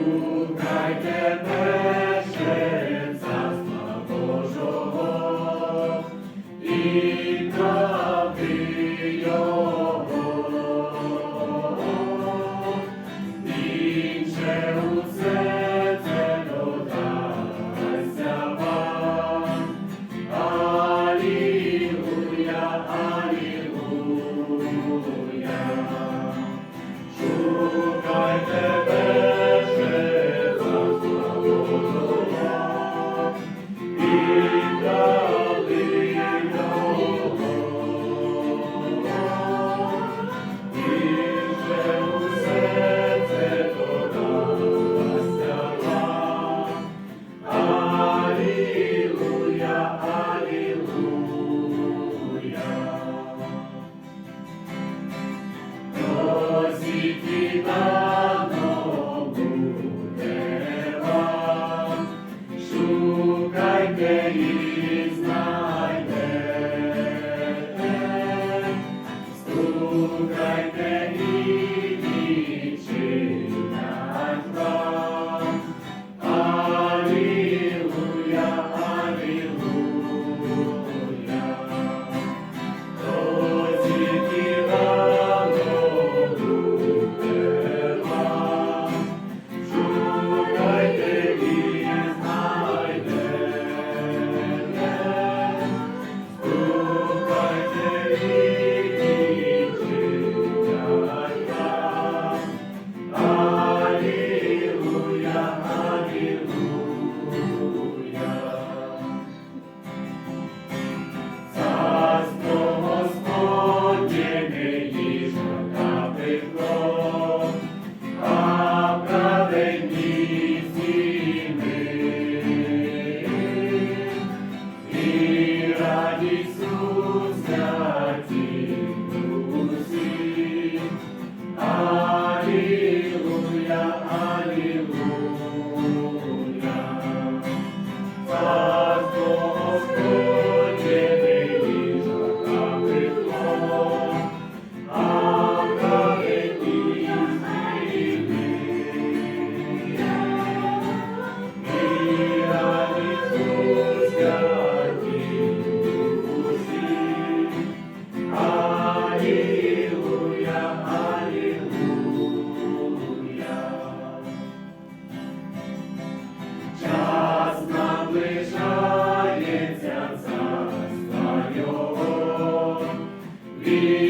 Шукайте перше царства Божого. І Jesus.